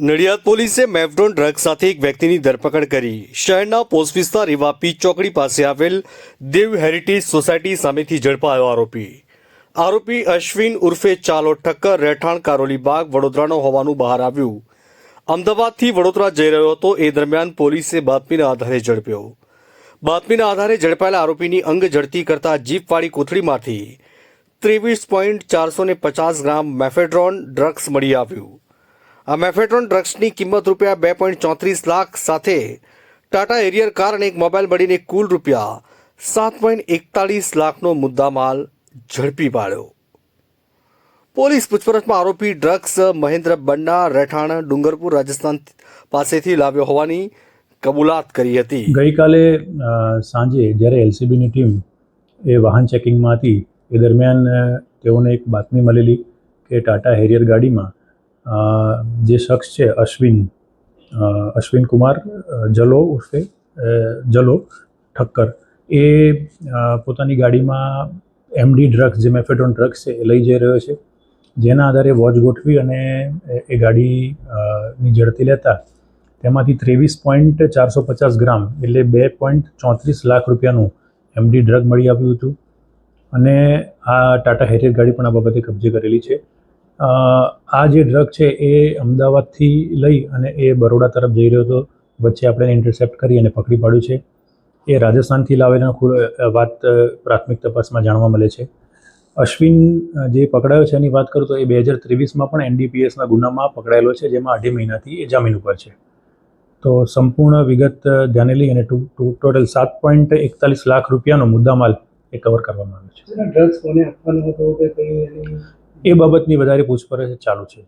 નડિયાદ પોલીસે મેફડોન ડ્રગ સાથે એક વ્યક્તિની ધરપકડ કરી. શહેરના પોસ્ટ વિસ્તાર એવા પીચ ચોકડી પાસે આવેલ દેવ હેરિટેજ સોસાયટી સામેથી ઝડપાયો આરોપી. આરોપી અશ્વિન ઉર્ફે ચાલો ઠક્કર રહેઠાણ કારોલી બાગ વડોદરાનો હોવાનું બહાર આવ્યું. અમદાવાદથી વડોદરા જઈ રહ્યો હતો, એ દરમિયાન પોલીસે બાતમીના આધારે ઝડપ્યો. બાતમીના આધારે ઝડપાયેલા આરોપીની અંગ ઝડતી કરતા જીપવાળી કોથળીમાંથી ત્રેવીસ પોઈન્ટ ચારસો પચાસ ગ્રામ મેફેડ્રોન ડ્રગ્સ મળી આવ્યું. આ મેફેટ્રોન ડ્રગ્સની કિંમત રૂપિયા બે પોઈન્ટ ચોત્રીસ લાખ સાથે ટાટા એરિયર કાર અને એક મોબાઈલ મળીને કુલ રૂપિયા સાત પોઈન્ટ એકતાલીસ લાખનો મુદ્દામાલ ઝડપી પાડ્યો. પોલીસ પૂછપરછમાં આરોપી ડ્રગ્સ મહેન્દ્ર બંડા રહેઠાણ ડુંગરપુર, રાજસ્થાન પાસેથી લાવ્યો હોવાની કબૂલાત કરી હતી. ગઈકાલે સાંજે જ્યારે એલસીબીની ટીમ એ વાહન ચેકિંગમાં હતી, એ દરમિયાન તેઓને એક બાતમી મળેલી કે ટાટા હેરિયર ગાડીમાં જે શખ્સ છે, અશ્વિન અશ્વિન કુમાર જલો ઉર્ફે જલો ઠક્કર, એ પોતાની ગાડીમાં એમડી ડ્રગ્સ, જે મેફેડોન ડ્રગ્સ છે, એ લઈ જઈ રહ્યો છે. જેના આધારે વોચ ગોઠવી અને એ- ગાડીની ઝડપી લેતા તેમાંથી ત્રેવીસ પોઈન્ટ ચારસો પચાસ ગ્રામ એટલે બે પોઈન્ટ ચોત્રીસ લાખ રૂપિયાનું એમડી ડ્રગ મળી આવ્યું હતું. અને આ ટાટા હેરિયર ગાડી પણ આ બાબતે કબજે કરેલી છે. આ જે ડ્રગ છે એ અમદાવાદથી લઈ અને એ બરોડા તરફ જઈ રહ્યો હતો. વચ્ચે આપણે ઇન્ટરસેપ્ટ કરી અને પકડી પાડ્યું છે. એ રાજસ્થાનથી લાવેલા વાત પ્રાથમિક તપાસમાં જાણવા મળે છે. અશ્વિન જે પકડાયો છે એની વાત કરું તો એ બે હજાર ત્રેવીસમાં પણ એનડીપીએસના ગુનામાં પકડાયેલો છે, જેમાં અઢી મહિનાથી એ જામીન ઉપર છે. તો સંપૂર્ણ વિગત ધ્યાને લઈ અને ટોટલ સાત પોઈન્ટ એકતાલીસ લાખ રૂપિયાનો મુદ્દામાલ એ કવર કરવામાં આવ્યો છે. એ બાબતની વધારે પૂછપરછ ચાલુ છે.